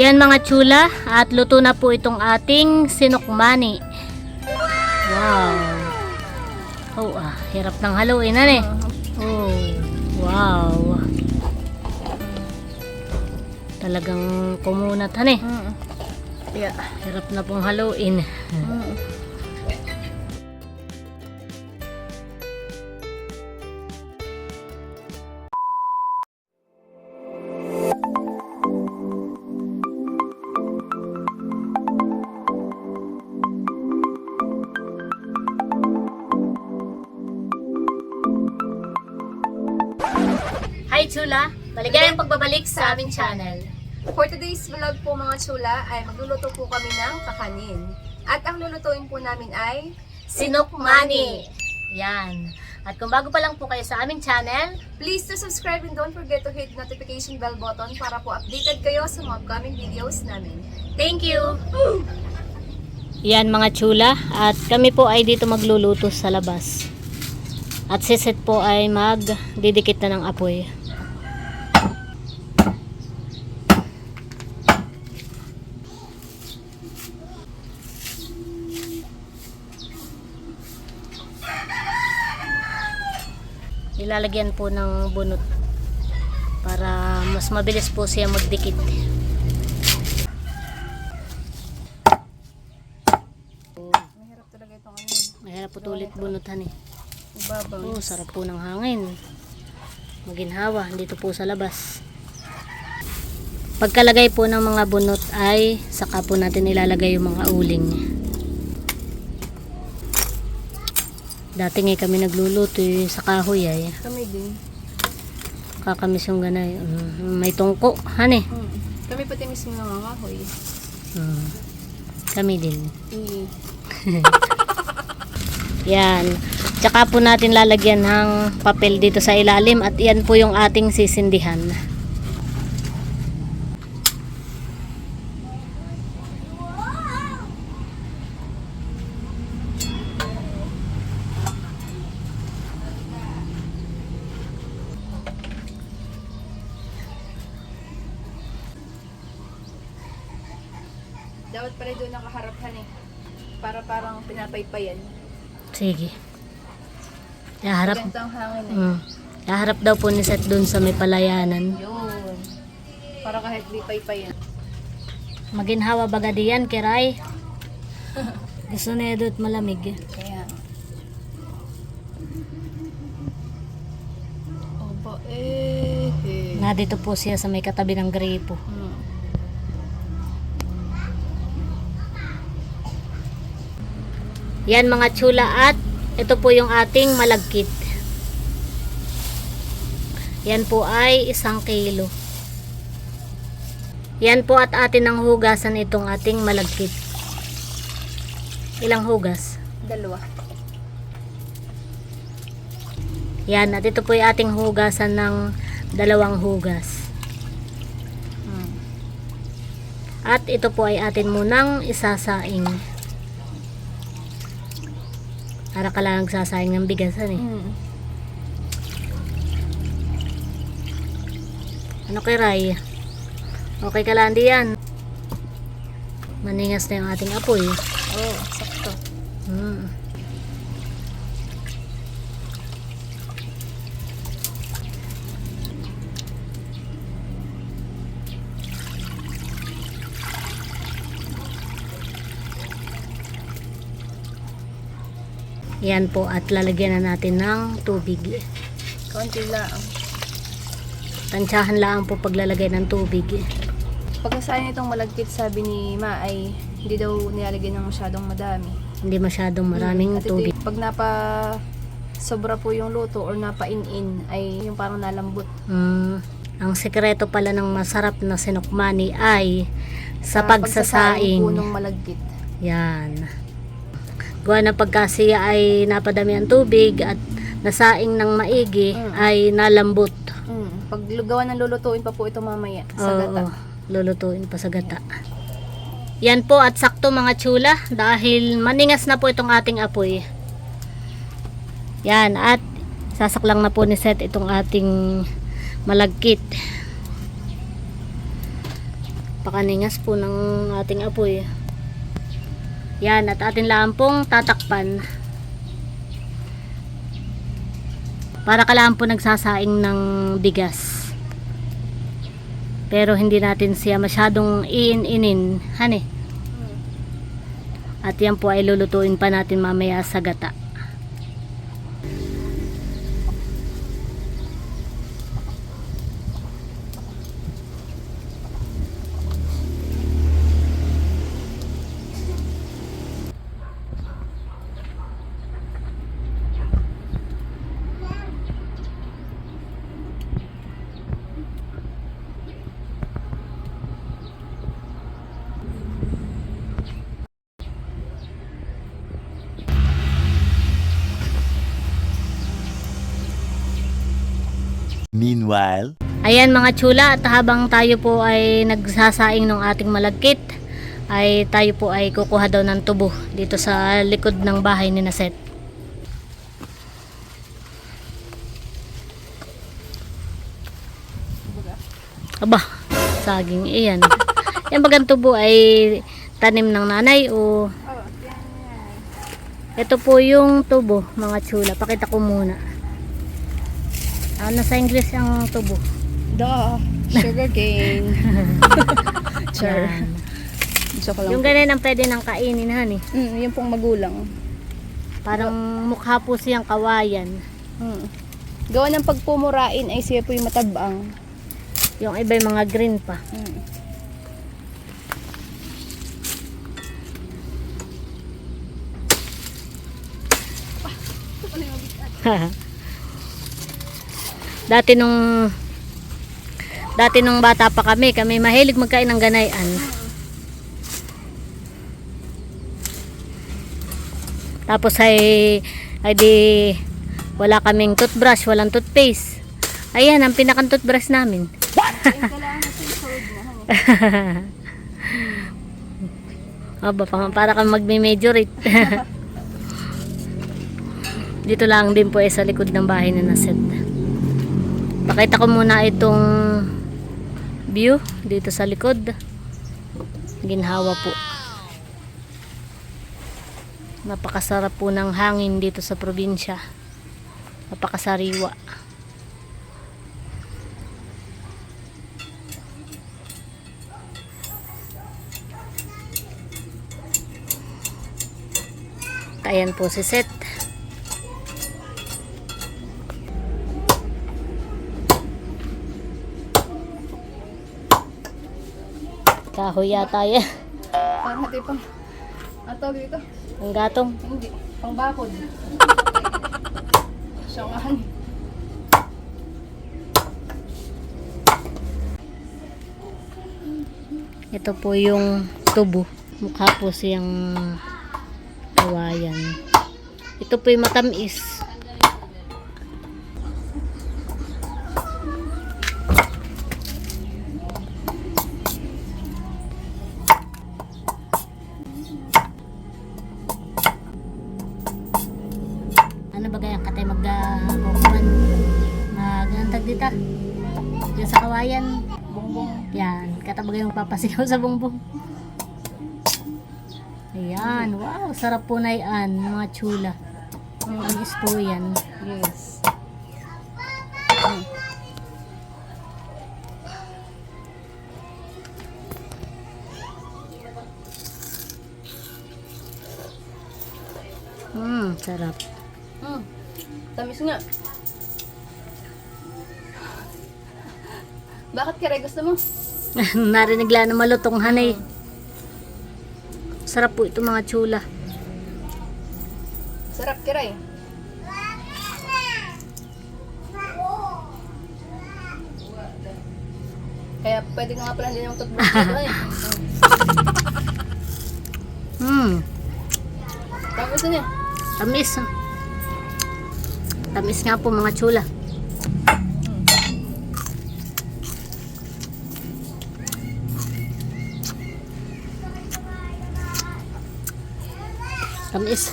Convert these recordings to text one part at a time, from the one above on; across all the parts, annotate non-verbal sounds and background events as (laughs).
Yan mga chula, at luto na po itong ating sinukmani. Wow. Oh, ah, hirap ng haluin na eh. Oh, wow. Talagang kumunat han eh. Yeah. Hirap na pong haluin. Chula, maligayang pagbabalik sa aming channel. For today's vlog po mga chula ay magluluto po kami ng kakanin. At ang lulutuin po namin ay Sinukmani. Yan. At kung bago pa lang po kayo sa aming channel, please to subscribe and don't forget to hit notification bell button para po updated kayo sa mga upcoming videos namin. Thank you! Yan mga chula at kami po ay dito magluluto sa labas. At si Seth po ay magdidikit na ng apoy. Ilalagyan po ng bunot para mas mabilis po siya magdikit. Mahirap talaga itong ano, Mahirap po ulit bunutan eh. ubabaw. Oh, sarap po ng hangin. Maginhawa dito po sa labas. Pagkalagay po ng mga bunot ay saka po natin ilalagay yung mga uling. Dati nga kami nagluluto eh, sa kahoy ay. Kami din. Kakamis yung ganay. Mm, may tungko. Han eh. Mm. Kami pati mismo nangangahoy. Mm. Kami din. Mm. (laughs) Yan. Tsaka po natin lalagyan ng papel dito sa ilalim at yan po yung ating sisindihan. Dapat pala doon nakaharaphan eh. Para parang pinapaypayan. Sige. Yaharap. Ganito ang hangin eh. Mm. Yaharap daw po ni Seth dun sa may palayanan. Yun. Para kahit di paypayan. Maginhawa baga diyan, kiray. (laughs) Gusto na at malamig. Kaya. Oba eh. eh. Na dito po siya sa may katabi ng gripo. Hmm. Yan mga chula at ito po yung ating malagkit. Yan po ay isang kilo. Yan po at atin ang hugasan itong ating malagkit. Ilang hugas? Dalawa. Yan at ito po yung ating hugasan ng dalawang hugas. Hmm. At ito po ay atin munang isasaing. Para ka lang nagsasaing ng bigasan eh. Hmm. Ano kay Ray? Okay ka lang diyan. Maningas na yung ating apoy. Oh, sakto. Hmm. Yan po at lalagyan na natin ng tubig. Konti lang. Tansyahan lang po paglalagay ng tubig. Pagkasayan itong malagkit, sabi ni Ma ay hindi daw nilalagyan ng masyadong madami. Hindi masyadong maraming At ito, tubig. pag napa sobra po yung luto or napain-in ay yung parang nalambot. Mm, ang sekreto pala ng masarap na sinukmani ay sa po pagsasaing. ng malagkit. Yan. Gawa na pagka siya ay napadami ang tubig at nasaing ng maigi Mm. ay nalambot. Mm. Pag gawa ng lulutuin pa po ito mamaya sa Oo, gata. lulutuin pa sa gata. Yan po at sakto mga chula dahil maningas na po itong ating apoy. Yan at sasaklang na po ni Seth itong ating malagkit. Pakaningas po ng ating apoy. Yan, at atin lang pong tatakpan. Para ka lang po nagsasaing ng bigas. Pero hindi natin siya masyadong iin-inin. Hani? At yan po ay lulutuin pa natin mamaya sa gata. Meanwhile, Ayan mga chula at habang tayo po ay nagsasaing ng ating malagkit ay tayo po ay kukuha daw ng tubo dito sa likod ng bahay ni Naset. Aba, saging iyan. Yan bagang tubo ay tanim ng nanay o ito po yung tubo mga chula. Pakita ko muna. Ano sa English ang tubo? Da, sugar cane. (laughs) Char. Yan. Joke lang. Yung ganyan ang pwede nang kainin han eh. Mm, yung pong magulang. Parang mukha po siyang kawayan. Mm. Gawa ng pagpumurain ay siya po yung matabang. Yung iba yung mga green pa. Mm. (laughs) dati nung dati nung bata pa kami, kami mahilig magkain ng ganayan. Tapos ay ay di wala kaming toothbrush, walang toothpaste. Ayan, ang pinakang toothbrush namin. (laughs) Aba, pa- para kang magme-majorate. (laughs) Dito lang din po eh sa likod ng bahay na naset. Pakita ko muna itong view dito sa likod. Ginhawa po. Napakasarap po ng hangin dito sa probinsya. Napakasariwa. Ayan po si Seth. Kahoy yata yan. Parang natin pang... Ang tawag dito? Ang gatong. Hindi. Pang bakod. (laughs) Siya nga. han. Ito po yung tubo. Mukha po siyang kawayan. Ito po yung matamis. Papasigaw sa bongbong. Ayan, wow, sarap po na yan, mga chula. Ang po yan. Yes. Hmm, sarap. Mm. Tamis nga. Bakit kaya gusto mo? (laughs) Narinig lang na malutong hanay. Sarap po ito mga chula. Sarap kiray. Kaya pwede nga pala din yung dito eh. (laughs) Hmm, gusto niya. tamis. Tamis nga po mga chula. Tamis.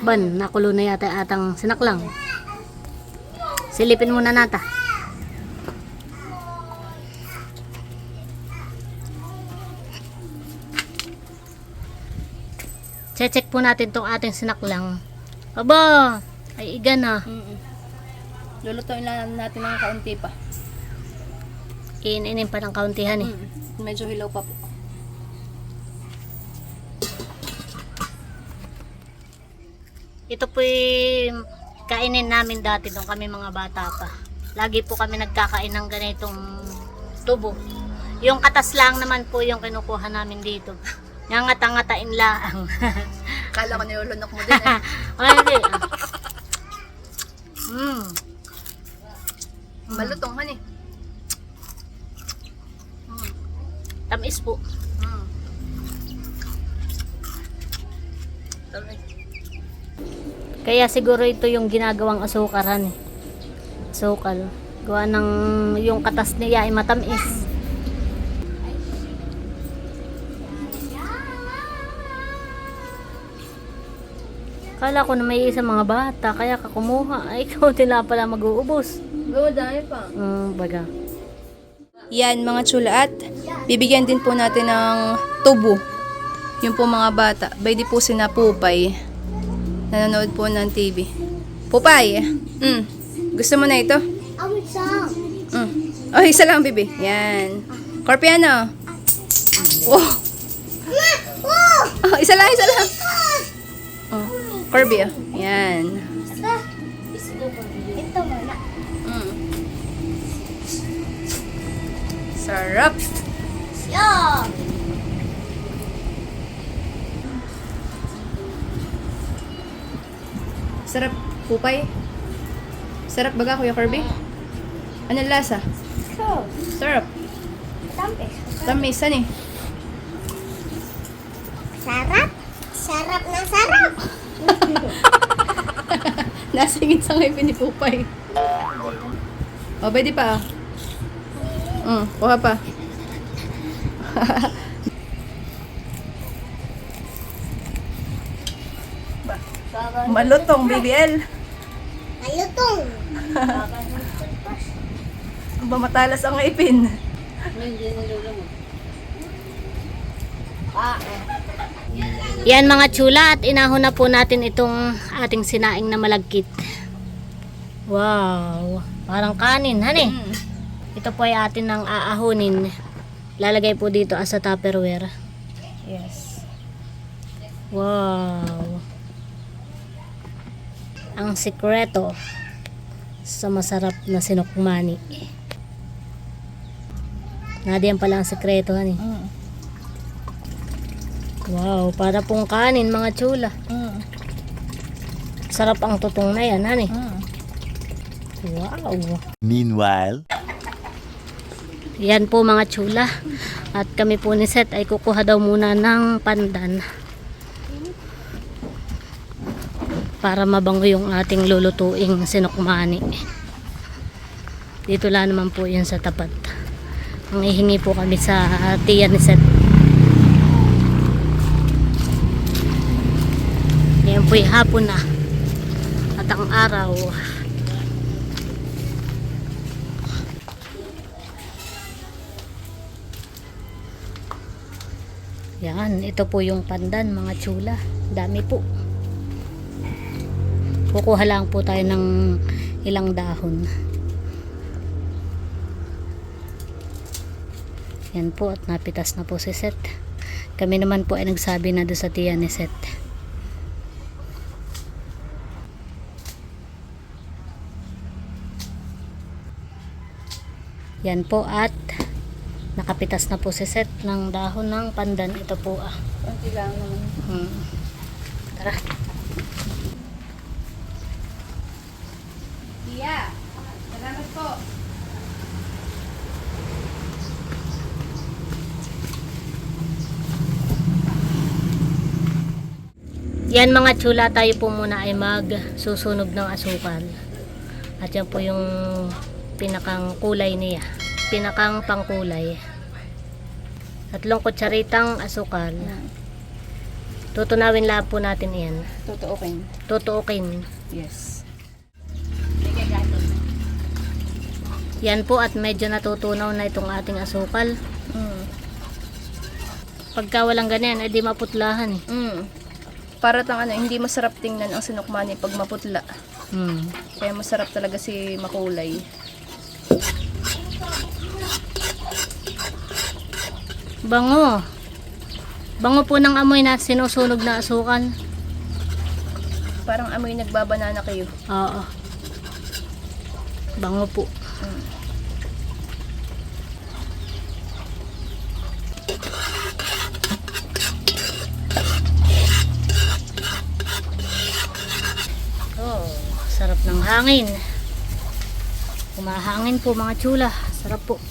Ban, nakulo na yata atang sinaklang. Silipin muna nata. Check po natin tong ating sinaklang. Aba, ay iga na. Mm-mm. Lulutuin lang natin ng kaunti pa. Iinin pa ng kauntihan eh. Mm. Medyo hilaw pa po. Ito po kainin namin dati nung kami mga bata pa. Lagi po kami nagkakain ng ganitong tubo. Yung katas lang naman po yung kinukuha namin dito. Nangatangatain lang. (laughs) Kala ko nilulunok mo din eh. (laughs) Ay, hindi. (laughs) Mm. Malutong han eh. Tamis po. Mm. Tamis. Kaya siguro ito yung ginagawang asukaran eh. Asukal. Gawa ng yung katas niya ay matamis. Kala ko na may isa mga bata, kaya ka kumuha. (laughs) Ay, ikaw nila pala mag-uubos. Go, dami pa. Mm, baga. Yan mga chula at bibigyan din po natin ng tubo. Yung po mga bata. By po sina Pupay. Nanonood po ng TV. Pupay! Mm. Gusto mo na ito? Mm. Oh, isa lang, bibi. Yan. Corpiano. Wow. Oh, isa lang, isa lang. Oh, Corby, oh. Yan. Mm. Sarap. Sarap, pupay. Sarap baga, Kuya Kirby? Ano lasa? Sarap. Tamis, saan eh? Sarap. Sarap na sarap. (laughs) Nasingit sa ngipin ni Pupay. O, pwede pa. ah. Mm, kuha pa. (laughs) Malutong, BBL. Malutong. (laughs) Ba matalas ang ngipin. Yan mga chula at inahon na po natin itong ating sinaing na malagkit. Wow, parang kanin, hani. Mm. Ito po ay atin ng aahonin. Lalagay po dito as a tupperware. Yes. Wow. Ang sikreto sa masarap na sinukmani. Nadiyan pala ang sikreto, hani. Mm. Wow, para pong kanin mga chula. Mm. Sarap ang tutong na yan, hani. Mm. Wow. Meanwhile, Yan po mga chula. At kami po ni Seth ay kukuha daw muna ng pandan. Para mabango yung ating lulutuing sinukmani. Dito lang naman po yun sa tapat. Ang ihingi po kami sa tiya ni Seth. Ngayon po hapon na. At ang araw Yan, ito po yung pandan mga chula. Dami po. Kukuha lang po tayo ng ilang dahon. Yan po at napitas na po si Seth. Kami naman po ay nagsabi na doon sa tiya ni Seth. Yan po at nakapitas na po si Seth ng dahon ng pandan. Ito po ah. Konti lang naman. Hmm. Tara. Iya. Salamat po. Yan mga chula, tayo po muna ay magsusunog ng asukal. At yan po yung pinakang kulay niya. Pinakang pangkulay. Tatlong kutsaritang asukal. Tutunawin lang po natin yan. Totoo kayo. Tutuukin. Yes. Yan po at medyo natutunaw na itong ating asukal. Mm. Pagka walang ganyan, edi maputlahan eh. Mm. Para tang ano, hindi masarap tingnan ang sinukmani pag maputla. Hmm. Kaya masarap talaga si makulay. Bango. Bango po ng amoy na sinusunog na asukal. Parang amoy nagbabanana kayo. Oo. Bango po. Oh, sarap ng hangin. Kumahangin po mga tsula. Sarap po.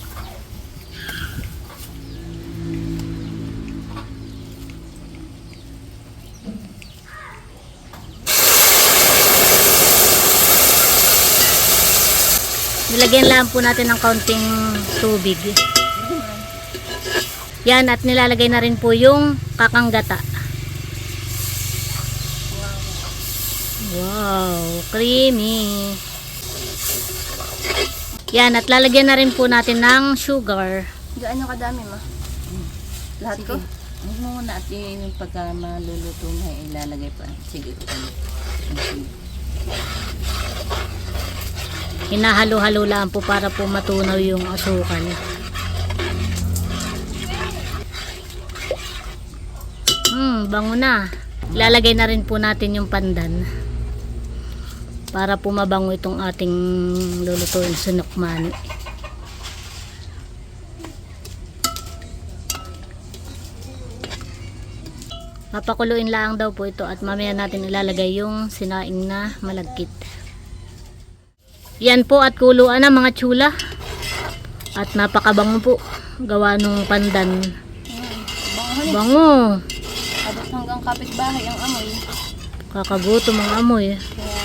Nilagyan lang po natin ng kaunting tubig. Yan at nilalagay na rin po yung kakanggata. Wow, creamy. Yan at lalagyan na rin po natin ng sugar. Gaano kadami ma? Lahat ko? Huwag mo muna at yung pagka maluluto na ilalagay pa. Sige. Hinahalo-halo lang po para po matunaw yung asukal. Hmm, bango na. Ilalagay na rin po natin yung pandan. Para po mabango itong ating lulutuin sunokmani. Papakuluin lang daw po ito at mamaya natin ilalagay yung sinaing na malagkit. Yan po at kuluan na mga tsula. At napakabango po. Gawa nung pandan. Bango ni. Bango. Abot hanggang kapitbahay ang amoy. Kakagutom ang amoy. Kaya,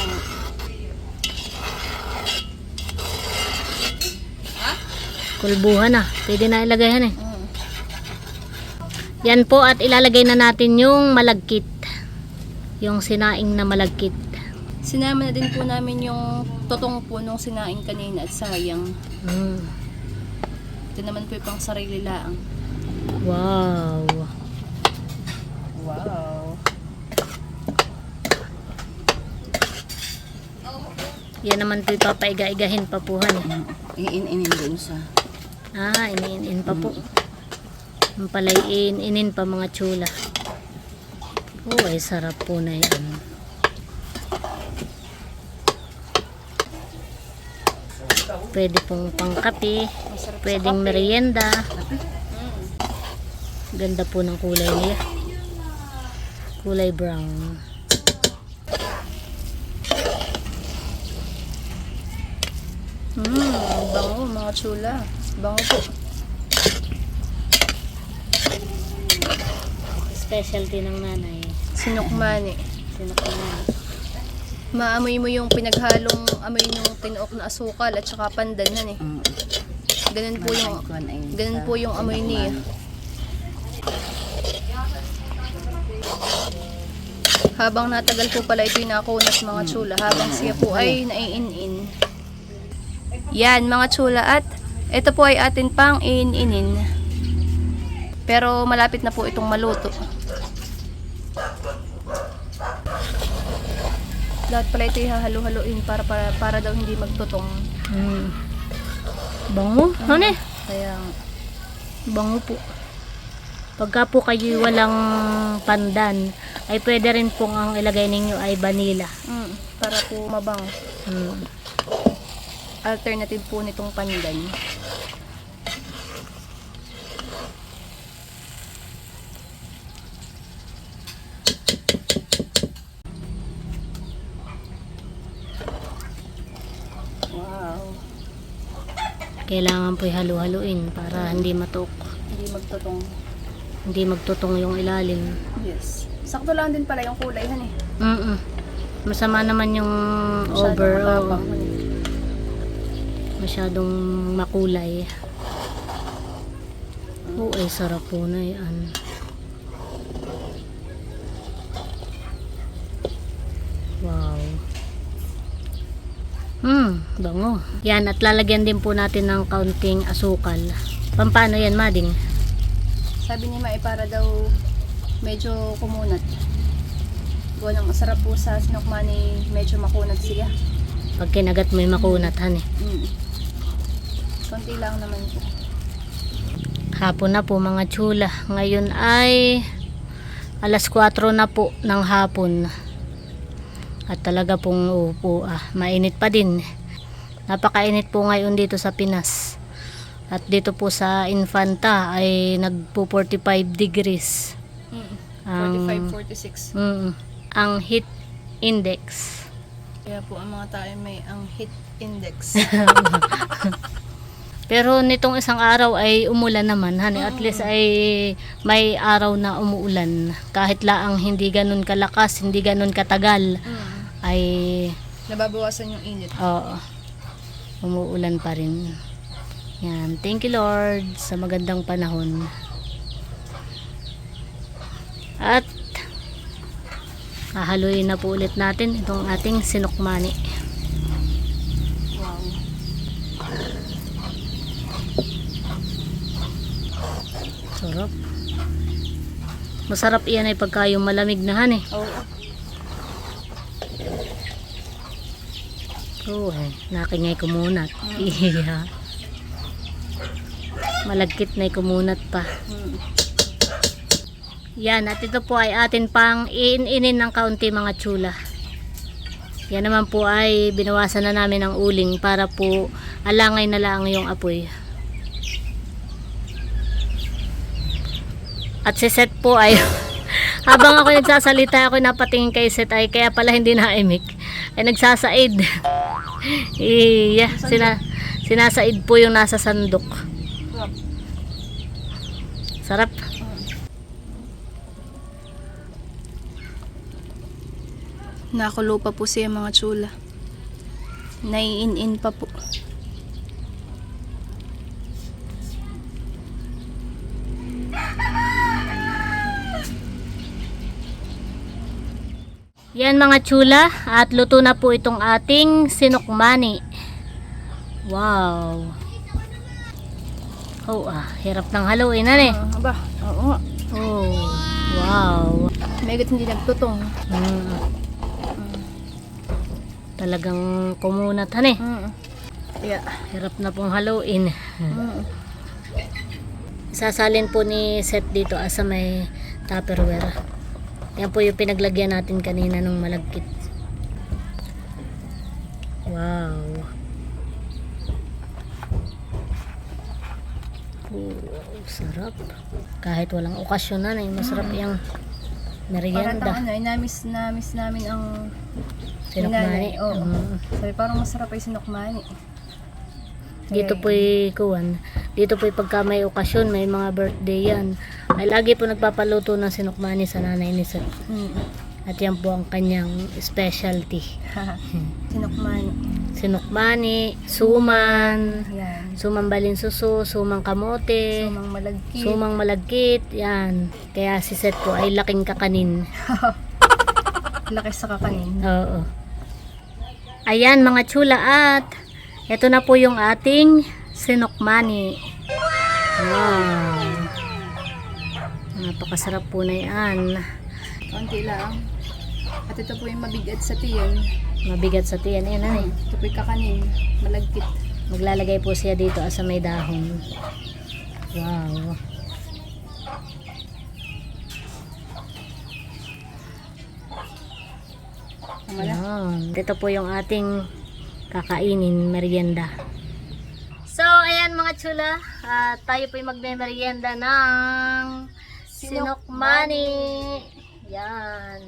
Kulbuhan na. Pwede na ilagay yan eh. mm. Yan po at ilalagay na natin yung malagkit. Yung sinaing na malagkit. Sinama na din po namin yung totong po nung sinaing kanina at sayang. Mm. Ito naman po yung pang sarili laang. Wow. Wow. Yan naman po ipapaiga-igahin pa po han eh. Iin-inin dun sa... Ah, iniin pa po. Ang palay inin pa mga tsula. Oh, ay sarap po na yan. Pwede pong pangkape, pwedeng merienda. Ganda po ng kulay niya. Kulay brown. Mm, bango mga chula. Bango po. Specialty ng nanay. Sinukmani. Sinakaman. Maamoy mo yung pinaghalong amoy ng tinuok na asukal at saka pandanan eh. Mm. Ganun po yung ganun po yung amoy niya. Habang natagal po pala ito yung nakunas mga chula, habang siya po ay naiinin. Yan mga chula at ito po ay atin pang iininin. Pero malapit na po itong maluto. Lahat pala ito ihahalo-haloin para, para, para daw hindi magtutong. Mm. Bango? Ano eh? Kaya Bango po. Pagka po kayo walang pandan, ay pwede rin pong ang ilagay ninyo ay vanilla. mm, para po mabango. Mm. Alternative po nitong pandan. Kailangan po halu-haluin para hindi matok. Hindi magtutong. Hindi magtutong yung ilalim. Yes. Sakto lang din pala yung kulay, han eh. Mm Masama naman yung Masyadong over. eh. masyadong makulay. Oo, ay sarap po na yan. Hmm, Bango. Yan, at lalagyan din po natin ng kaunting asukal. Pampano yan, Mading? Sabi ni Mai para daw medyo kumunat. Gawa ng masarap po sa sinokmani, medyo makunat siya. Pag kinagat mo yung makunat, han eh. Mm. Konti lang naman po. Hapon na po mga chula. Ngayon ay alas 4 na po ng hapon. At talaga pong upo ah, mainit pa din. Napakainit po ngayon dito sa Pinas. At dito po sa Infanta ay nagpo 45 degrees. Mm. Ang, 45, 46. mm, ang heat index. Kaya po ang mga tao may ang heat index. (laughs) (laughs) Pero nitong isang araw ay umulan naman, honey. At least ay may araw na umuulan. Kahit laang hindi ganun kalakas, hindi ganun katagal, mm. Ay Nababawasan yung init. oo, umuulan pa rin. Yan. Thank you Lord sa magandang panahon. At hahaluin na po ulit natin itong ating sinukmani. Wow. Sarap. Masarap iyan ay pagka yung malamig na han eh. Oo. Oo eh, nakingay kumunat. Iya. Malagkit na kumunat pa. Mm. Yan, at ito po ay atin pang iin-inin ng kaunti mga tsula. Yan naman po ay binawasan na namin ng uling para po alangay na lang yung apoy. At si Seth po ay (laughs) habang ako nagsasalita ako napatingin kay Seth ay kaya pala hindi naimik ay nagsasaid. (laughs) iya, sina, sinasaid po yung nasa sandok. Sarap. Sarap. Nakulo pa po siya mga tsula. Naiin-in pa po. Yan mga chula, at luto na po itong ating sinukmani. Wow. Oh, ah, hirap ng haluin na eh. Ah, aba, oo. Oh, wow. Megat hindi nagtutong. Mm. Talagang kumunatan eh. Mm. Yeah. Hirap na pong haluin. Mm. Sasalin po ni Seth dito asa may tupperware. Yan po yung pinaglagyan natin kanina ng malagkit. Wow. Oh, sarap. Kahit walang okasyon na, eh, masarap yung Parang merienda. ano, ay namis, namis namin ang Sinukmani. Oo. Mm. Sabi parang masarap ay sinukmani. Dito po kuwan. Dito po pagka may okasyon, may mga birthday yan. Ay lagi po nagpapaluto ng sinukmani sa nanay ni Seth. Mm. At yan po ang kanyang specialty. (laughs) sinukmani. Sinukmani, suman, Yan. sumang balinsuso, sumang kamote, Sumang malagkit. sumang malagkit, yan. Kaya si Seth po ay laking kakanin. (laughs) Laki sa kakanin. Oo. Ayan mga chula at ito na po yung ating sinukmani. Wow. Napakasarap po na yan. Konti lang. At ito po yung mabigat sa tiyan. Mabigat sa tiyan. Yan ay. Ito po yung kakanin. Malagkit. Maglalagay po siya dito sa may dahon. Wow. Ayan. Ito po yung ating kakainin merienda. So, ayan mga chula. ah, tayo po yung magme-merienda ng sinokmani. Yan.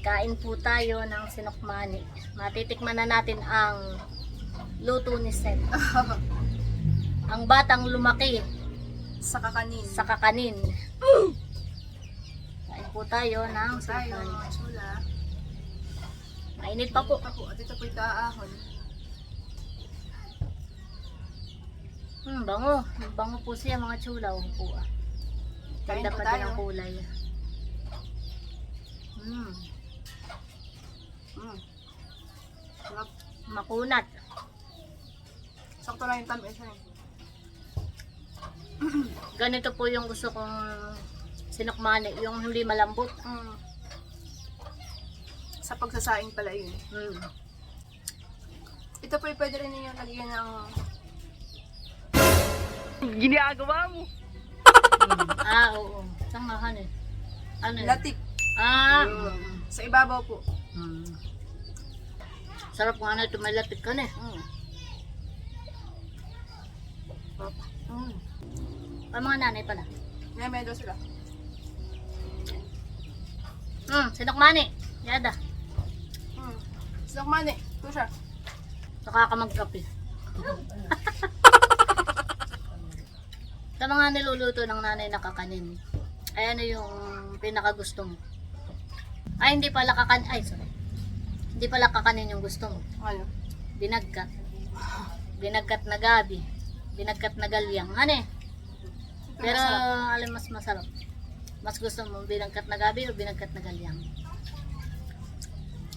Kain po tayo ng sinokmani. Matitikman na natin ang luto ni Seth. (laughs) ang batang lumaki Sa kakanin. sa kakanin. Kain po tayo ng tayo, sinokmani. mga chula. Mainit pa po. Ako, at ito po yung kaahon. Hmm, bango. Bango po siya mga chula. Oh, po ah. Kain Ganda pa din ang kulay. Hmm. Mm. Sarap. Makunat. Sakto lang yung tamis niya. (clears throat) Ganito po yung gusto kong sinukmani, yung hindi malambot. Mm. Sa pagsasaing pala yun. Mm. Ito po pwede rin ninyo lagyan ng (laughs) Ah, oo. Sangahan eh. Ano yun? latik. Ah, Mm. Sa ibabaw po. mm. Sarap nga na ito, may lapit ka na eh. Mm. Mm. Ang mga nanay pala. May medo sila. Hmm, sinukmani. Yada. Mm. Sinakmani. Ito siya. Saka ka magkape. (laughs) Sa mga niluluto ng nanay na kakanin, ay ano yung pinakagusto mo? Ay, hindi pala kakanin. Ay, sorry. Hindi pala kakanin yung gusto mo. Ano? Binagkat. Binagkat na gabi. Binagkat na galyang. Ano eh? Pero, alam mas masarap. Mas gusto mo binagkat na gabi o binagkat na galyang?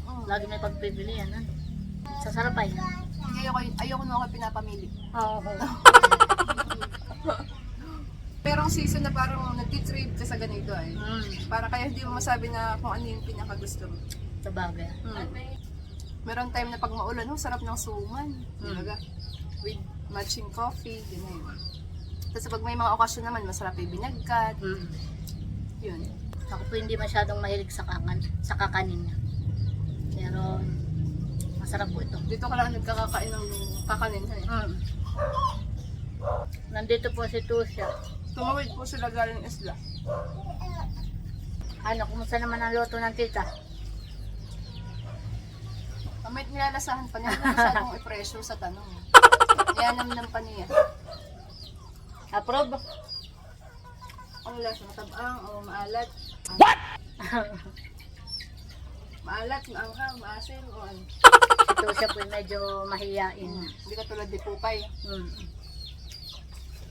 Mm. Lagi may pagpipilian. Ano? Sa sarap ay. Ayoko, ayoko nung ako pinapamili. Oo. Pero (laughs) ang season na parang nagtitrip ka sa ganito ay. Mm, Para kaya hindi mo masabi na kung ano yung pinakagusto mo. sa bagay. Mm. Meron time na pag maulan, oh, sarap ng suman. Mm. Diba? With matching coffee, ganyan. Tapos pag may mga okasyon naman, masarap yung binagkat. Mm. Yun. Ako po hindi masyadong mahilig sa kakan, sa kakanin. Pero masarap po ito. Dito ka lang nagkakakain ng kakanin. Eh. Mm. Nandito po si Tusha. Tumawid po sila galing isla. Ano, kumusta naman ang loto ng tita? Kamit nilalasahan pa niya. Hindi masyadong (laughs) ipresyo sa tanong. Yanam pa niya. Approve? Ang lasa, matabang o maalat. What? (laughs) maalat, maanghang, maasim o ano. Si Tusha po medyo mahiyain. Hindi ka tulad ni Pupay. Mm.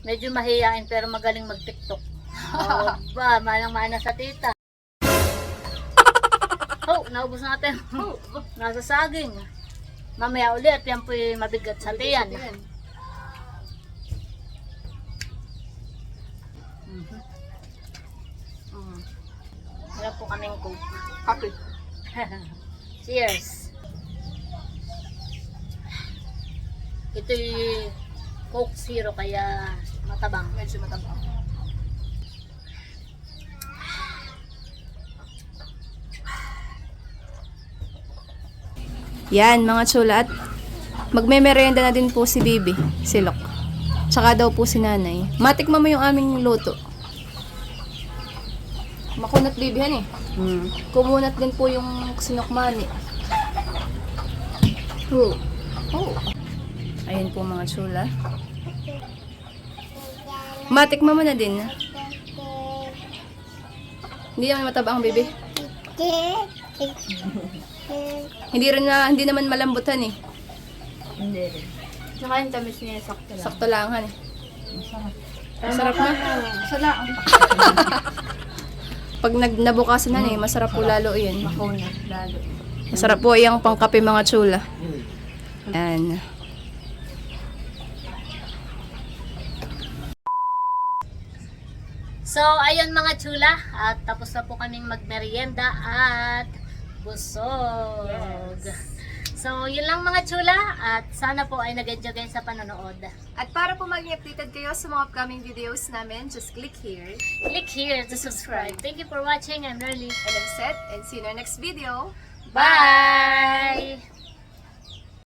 Medyo mahiyain pero magaling mag-tiktok. (laughs) Oh, ba, manang mana sa tita. (laughs) Oh, naubos natin. Nasa saging. Mamaya ulit, yan po mabigat sa tiyan. Yan. Mhm. Mm. Wala po kaming coke. Kape. (laughs) Cheers. Ito'y Coke Zero kaya matabang. Medyo matabang. Yan, mga chula. At magmemerenda na din po si Bibi, si Lok. Tsaka daw po si nanay. Matikman mo yung aming luto. Makunat bibihan eh. Hmm. Kumunat din po yung sinokmani. Oh. Oh. Ayun po mga chula. Matikman mo na din. Hindi naman mataba ang bibi. Hindi rin na, hindi naman malambutan eh. Hindi rin. Tsaka yung tamis niya, sakto lang. Sakto lang han eh. Masarap na. Sarap. (laughs) Pag nag nabukasan na eh, masarap po lalo yun. Makunat, lalo. Masarap po yung pangkape mga chula. Yan. So, ayun mga chula. At tapos na po kaming magmerienda at busog. So, yun lang mga chula. At sana po ay nag-enjoy kayo sa panonood. At para po maging updated kayo sa mga upcoming videos namin, just click here. Click here to subscribe. Thank you for watching. I'm Nerly. And I'm set, and see you in our next video. Bye!